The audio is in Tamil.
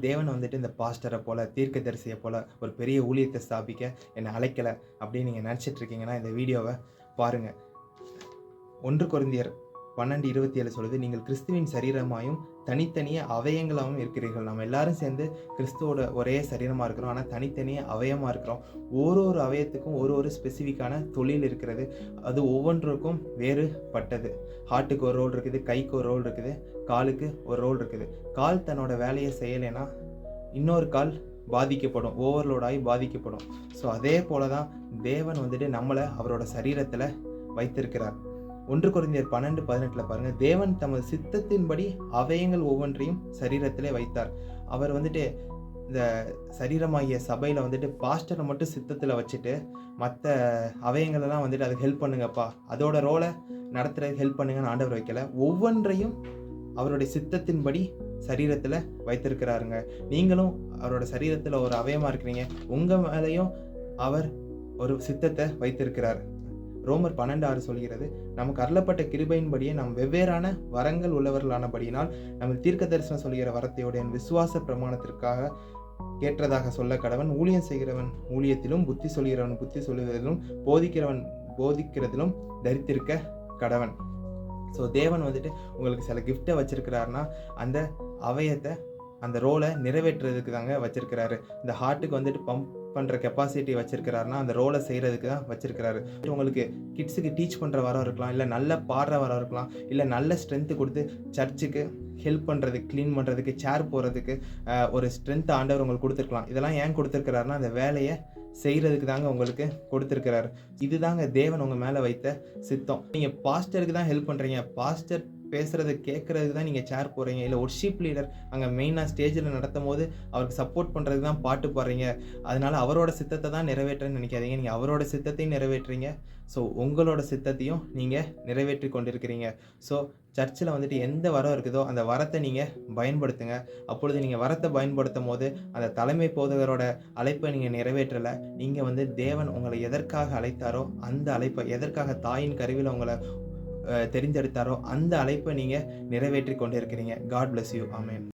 தேவன் வந்துட்டு இந்த பாஸ்டரை போல தீர்க்கதரிசியை போல ஒரு பெரிய ஊழியத்தை ஸ்தாபிக்க என்னை அழைக்கலை அப்படின்னு நீங்கள் நினச்சிட்டு இருக்கீங்கன்னா இந்த வீடியோவை பாருங்கள் ஒன்று குருந்தியர் பன்னெண்டு இருபத்தி ஏழு சொல்லுது நீங்கள் கிறிஸ்துவின் சரீரமாயும் தனித்தனியே அவயங்களாகவும் இருக்கிறீர்கள். நம்ம எல்லாரும் சேர்ந்து கிறிஸ்துவோட ஒரே சரீரமாக இருக்கிறோம். ஆனால் தனித்தனியே அவயமாக இருக்கிறோம். ஒரு ஒரு அவயத்துக்கும் ஒரு ஒரு ஸ்பெசிஃபிக்கான தொழில் இருக்கிறது. அது ஒவ்வொன்றுக்கும் வேறுபட்டது. ஹார்ட்டுக்கு ஒரு ரோல் இருக்குது கைக்கு ஒரு ரோல் இருக்குது காலுக்கு ஒரு ரோல் இருக்குது. கால் தன்னோட வேலையை செய்யலைன்னா இன்னொரு கால் பாதிக்கப்படும். ஓவர்லோடாகி பாதிக்கப்படும். ஸோ அதே போல தான் தேவன் வந்துட்டு நம்மளை அவரோட சரீரத்தில் வைத்திருக்கிறார். ஒன்று குறைந்தர் பன்னெண்டு பதினெட்டில் பாருங்கள் தேவன் தமது சித்தத்தின்படி அவயங்கள் ஒவ்வொன்றையும் சரீரத்திலே வைத்தார். அவர் வந்துட்டு இந்த சரீரமாகிய சபையில் வந்துட்டு பாஸ்டரை மட்டும் சித்தத்தில் வச்சுட்டு மற்ற அவயங்களெல்லாம் வந்துட்டு அதுக்கு ஹெல்ப் பண்ணுங்கப்பா. அதோட ரோலை நடத்துறதுக்கு ஹெல்ப் பண்ணுங்கன்னு ஆண்டவர் வைக்கல. ஒவ்வொன்றையும் அவருடைய சித்தத்தின்படி சரீரத்தில் வைத்திருக்கிறாருங்க. நீங்களும் அவரோட சரீரத்தில் ஒரு அவயமாக இருக்கிறீங்க. உங்கள் மேலேயும் அவர் ஒரு சித்தத்தை வைத்திருக்கிறார். ரோமர் பன்னெண்டு ஆறு சொல்கிறது நமக்கு அருளப்பட்ட கிருபையின்படியே நாம் வெவ்வேறான வரங்கள் உள்ளவர்களானபடியினால் நம்ம தீர்க்க தரிசனம் சொல்கிற வரத்தையோட என் விசுவாச பிரமாணத்திற்காக கேட்டதாக சொல்ல கடவன் ஊழியம் செய்கிறவன் ஊழியத்திலும் புத்தி சொல்கிறவன் புத்தி சொல்லுவதிலும் போதிக்கிறவன் போதிக்கிறதிலும் தரித்திருக்க கடவன். ஸோ தேவன் வந்துட்டு உங்களுக்கு சில கிஃப்டை வச்சிருக்கிறாருன்னா அந்த அவயத்தை அந்த ரோலை நிறைவேற்றுறதுக்கு தாங்க வச்சிருக்கிறாரு. இந்த ஹார்ட்டுக்கு வந்துட்டு பம்ப் பண்ணுற கெப்பாசிட்டி வச்சிருக்கிறாருன்னா அந்த ரோலை செய்கிறதுக்கு தான் வச்சிருக்கிறாரு. உங்களுக்கு கிட்ஸுக்கு டீச் பண்ணுற வரம் இருக்கலாம் இல்லை நல்ல பாடுற வரம் இருக்கலாம் இல்லை நல்ல ஸ்ட்ரென்த்து கொடுத்து சர்ச்சுக்கு ஹெல்ப் பண்ணுறதுக்கு க்ளீன் பண்ணுறதுக்கு சேர் போகிறதுக்கு ஒரு ஸ்ட்ரென்த் ஆண்டவர் உங்களுக்கு கொடுத்துருக்கலாம். இதெல்லாம் ஏன் கொடுத்துருக்கிறாருன்னா அந்த வேலையை செய்கிறதுக்கு தாங்க உங்களுக்கு கொடுத்துருக்கிறாரு. இதுதாங்க தேவன் உங்கள் மேலே வைத்த சித்தம். நீங்கள் பாஸ்டருக்கு தான் ஹெல்ப் பண்ணுறீங்க பாஸ்டர் பேசுகிறத கேட்குறதுக்கு தான் நீங்கள் சேர் போகிறீங்க இல்லை ஒர்ஷிப் லீடர் அங்கே மெயினாக ஸ்டேஜில் நடத்தும் போது அவருக்கு சப்போர்ட் பண்ணுறதுக்கு தான் பாட்டு பாடுறீங்க. அதனால அவரோட சித்தத்தை தான் நிறைவேற்றன்னு நினைக்காதீங்க. நீங்கள் அவரோட சித்தத்தையும் நிறைவேற்றுறீங்க. ஸோ உங்களோட சித்தத்தையும் நீங்கள் நிறைவேற்றி கொண்டிருக்கிறீங்க. ஸோ சர்ச்சில் வந்துட்டு எந்த வரம் இருக்குதோ அந்த வரத்தை நீங்கள் பயன்படுத்துங்க. அப்பொழுது நீங்கள் வரத்தை பயன்படுத்தும் போது அந்த தலைமை போதகரோட அழைப்பை நீங்கள் நிறைவேற்றலை. நீங்கள் வந்து தேவன் உங்களை எதற்காக அழைத்தாரோ அந்த அழைப்பை எதற்காக தாயின் கருவியில் உங்களை தெரிந்தெடுத்தாரோ அந்த அழைப்பை நீங்கள் நிறைவேற்றி கொண்டிருக்கிறீங்க. God bless you amen